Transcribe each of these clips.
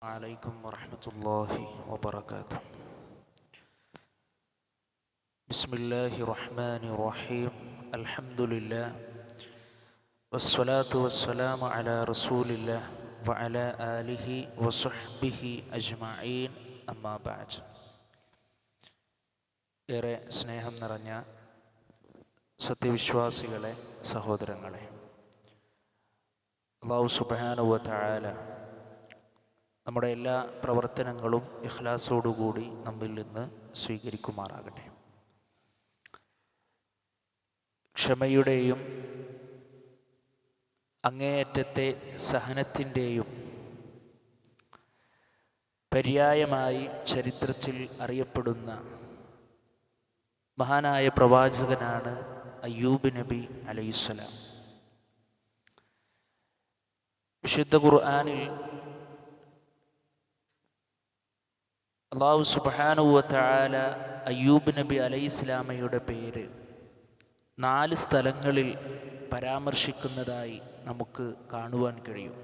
عليكم ورحمة الله وبركاته بسم الله الرحمن الرحيم الحمد لله والصلاة والسلام على رسول الله وعلى آله وصحبه أجمعين أما بعد ഏറെ സ്നേഹം നിറഞ്ഞ സത്യവിശ്വാസികളെ സഹോദരങ്ങളെ അള്ളാഹു സുബാനുവ തായാല നമ്മുടെ എല്ലാ പ്രവർത്തനങ്ങളും ഇഖ്ലാസോടുകൂടി നമ്മിൽ നിന്ന് സ്വീകരിക്കുമാറാകട്ടെ. ക്ഷമയുടെയും അങ്ങേയറ്റത്തെ സഹനത്തിന്റെയും പര്യായമായി ചരിത്രത്തിൽ അറിയപ്പെടുന്ന മഹാനായ പ്രവാചകനാണ് അയ്യൂബ് നബി അലൈസ്വലാം വിശുദ്ധ ഖുർആാനിൽ അള്ളാഹു സുബാനുവല അയ്യൂബ് നബി അലൈഹി ഇസ്ലാമയുടെ പേര് നാല് സ്ഥലങ്ങളിൽ പരാമർശിക്കുന്നതായി നമുക്ക് കാണുവാൻ കഴിയും.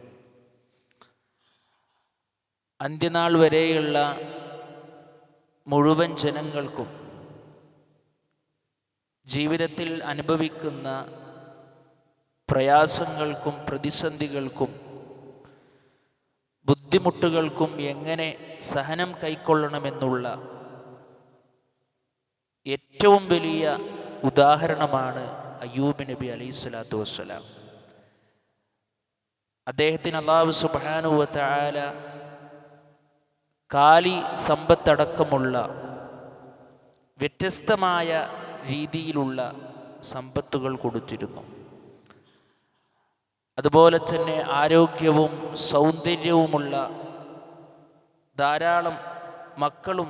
അന്ത്യനാൾ വരെയുള്ള മുഴുവൻ ജനങ്ങൾക്കും ജീവിതത്തിൽ അനുഭവിക്കുന്ന പ്രയാസങ്ങൾക്കും പ്രതിസന്ധികൾക്കും ബുദ്ധിമുട്ടുകൾക്കും എങ്ങനെ സഹനം കൈക്കൊള്ളണമെന്നുള്ള ഏറ്റവും വലിയ ഉദാഹരണമാണ് അയ്യൂബ് നബി അലൈഹി സ്വലാത്തു വസ്സലാം. അദ്ദേഹത്തിന് അള്ളാഹു സുബാനുവല കാലി സമ്പത്തടക്കമുള്ള വ്യത്യസ്തമായ രീതിയിലുള്ള സമ്പത്തുകൾ കൊടുത്തിരുന്നു. അതുപോലെ തന്നെ ആരോഗ്യവും സൗന്ദര്യവുമുള്ള ധാരാളം മക്കളും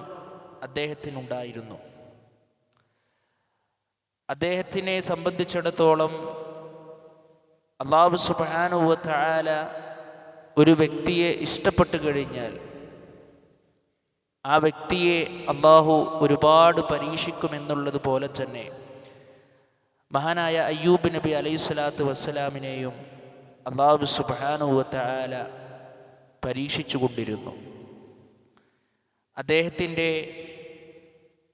അദ്ദേഹത്തിനുണ്ടായിരുന്നു. അദ്ദേഹത്തിനെ സംബന്ധിച്ചിടത്തോളം അള്ളാഹു സുബാനുവ താല ഒരു വ്യക്തിയെ ഇഷ്ടപ്പെട്ടു കഴിഞ്ഞാൽ ആ വ്യക്തിയെ അള്ളാഹു ഒരുപാട് പരീക്ഷിക്കുമെന്നുള്ളത് പോലെ തന്നെ മഹാനായ അയ്യൂബ് നബി അലൈഹി സ്വലാത്തു വസ്സലാമിനെയും അള്ളാഹു സുബാനുവത്തായാല ആല പരീക്ഷിച്ചു കൊണ്ടിരുന്നു അദ്ദേഹത്തിന്റെ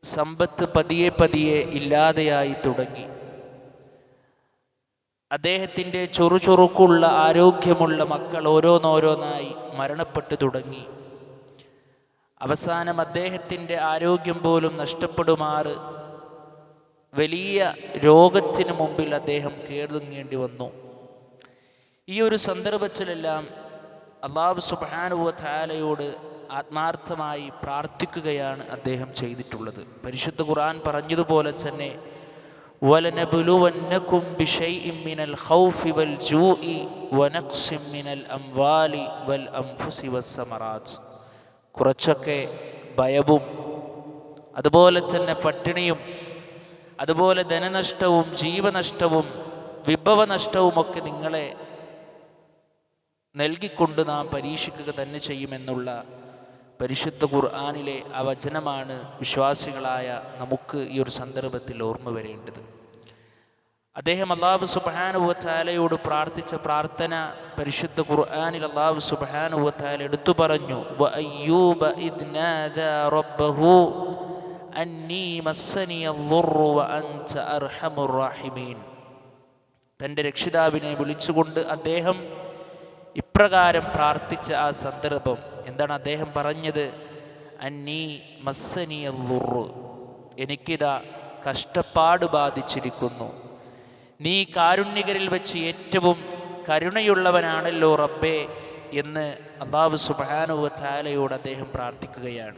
സമ്പത്ത് പതിയെ പതിയെ ഇല്ലാതെയായി തുടങ്ങി. അദ്ദേഹത്തിന്റെ ചൊറുചൊറുക്കുള്ള ആരോഗ്യമുള്ള മക്കൾ ഓരോന്നോരോന്നായി മരണപ്പെട്ടു തുടങ്ങി. അവസാനം അദ്ദേഹത്തിന്റെ ആരോഗ്യം പോലും നഷ്ടപ്പെടുമാറ് വലിയ രോഗത്തിന് മുമ്പിൽ അദ്ദേഹം കേറുങ്ങേണ്ടി വന്നു. ഈ ഒരു സന്ദർഭത്തിലെല്ലാം അള്ളാഹു സുബാനുവ ചാലയോട് ആത്മാർത്ഥമായി പ്രാർത്ഥിക്കുകയാണ് അദ്ദേഹം ചെയ്തിട്ടുള്ളത് പരിശുദ്ധ ഖുർആൻ പറഞ്ഞതുപോലെ തന്നെ وَلَنَبْلُوَنَّكُمْ بِشَيْءٍ مِّنَ الْخَوْفِ وَالْجُوعِ وَنَقْصٍ مِّنَ الْأَمْوَالِ وَالْأَنفُسِ وَالثَّمَرَاتِ കുറച്ചൊക്കെ ഭയവും അതുപോലെ തന്നെ പട്ടിണിയും അതുപോലെ ധനനഷ്ടവും ജീവനഷ്ടവും വിഭവനഷ്ടവുമൊക്കെ നിങ്ങളെ നൽകിക്കൊണ്ട് നാം പരീക്ഷിക്കുക തന്നെ ചെയ്യുമെന്നുള്ള പരിശുദ്ധ ഖുർആാനിലെ ആ വചനമാണ് വിശ്വാസികളായ നമുക്ക് ഈ ഒരു സന്ദർഭത്തിൽ ഓർമ്മ വരേണ്ടത്. അദ്ദേഹം അള്ളാഹു സുബാനുവത്താലയോട് പ്രാർത്ഥിച്ച പ്രാർത്ഥന പരിശുദ്ധ ഖുർആാനിൽ അള്ളാഹു സുബാനുവത്താല എടുത്തു പറഞ്ഞു തന്റെ രക്ഷിതാവിനെ വിളിച്ചുകൊണ്ട് അദ്ദേഹം ഇപ്രകാരം പ്രാർത്ഥിച്ച ആ സന്ദർഭം എന്താണ് അദ്ദേഹം പറഞ്ഞത്? അന്നീ മസ്സനിയ ലുറു എനിക്കിതാ കഷ്ടപ്പാട് ബാധിച്ചിരിക്കുന്നു. നീ കാരുണ്യകരിൽ വെച്ച് ഏറ്റവും കരുണയുള്ളവനാണല്ലോ റബ്ബേ എന്ന് അള്ളാഹു സുബാനുവ താലയോട് അദ്ദേഹം പ്രാർത്ഥിക്കുകയാണ്.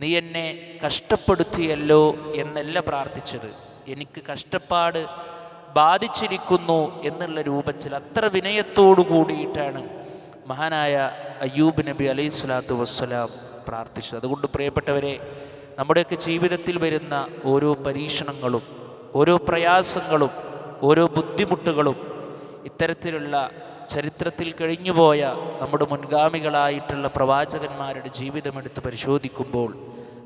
നീ എന്നെ കഷ്ടപ്പെടുത്തിയല്ലോ എന്നല്ല പ്രാർത്ഥിച്ചത്. എനിക്ക് കഷ്ടപ്പാട് ബാധിച്ചിരിക്കുന്നു എന്നുള്ള രൂപത്തിൽ അത്ര വിനയത്തോടു കൂടിയിട്ടാണ് മഹാനായ അയ്യൂബ് നബി അലൈഹി സ്വലാത്തു വസ്സലാം പ്രാർത്ഥിച്ചത്. അതുകൊണ്ട് പ്രിയപ്പെട്ടവരെ നമ്മുടെയൊക്കെ ജീവിതത്തിൽ വരുന്ന ഓരോ പരീക്ഷണങ്ങളും ഓരോ പ്രയാസങ്ങളും ഓരോ ബുദ്ധിമുട്ടുകളും ഇത്തരത്തിലുള്ള ചരിത്രത്തിൽ കഴിഞ്ഞുപോയ നമ്മുടെ മുൻഗാമികളായിട്ടുള്ള പ്രവാചകന്മാരുടെ ജീവിതമെടുത്ത് പരിശോധിക്കുമ്പോൾ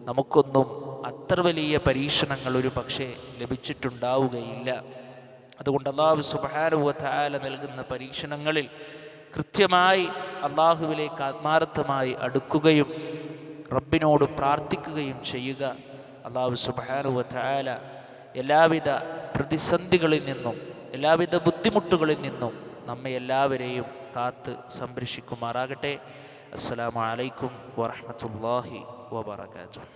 നമുക്കൊന്നും അത്ര വലിയ പരീക്ഷണങ്ങൾ ഒരു പക്ഷേ ലഭിച്ചിട്ടുണ്ടാവുകയില്ല. അതുകൊണ്ട് അള്ളാഹു സുബാനുവ താല നൽകുന്ന പരീക്ഷണങ്ങളിൽ കൃത്യമായി അള്ളാഹുവിലേക്ക് ആത്മാർത്ഥമായി അടുക്കുകയും റബ്ബിനോട് പ്രാർത്ഥിക്കുകയും ചെയ്യുക. അള്ളാഹു സുബാനുവ ചായാല എല്ലാവിധ പ്രതിസന്ധികളിൽ നിന്നും എല്ലാവിധ ബുദ്ധിമുട്ടുകളിൽ നിന്നും നമ്മെ എല്ലാവരെയും കാത്ത് സംരക്ഷിക്കുമാറാകട്ടെ. അസ്സാം വലൈക്കും വറഹ്മത്തുള്ളാഹി വബറകാതുഹു.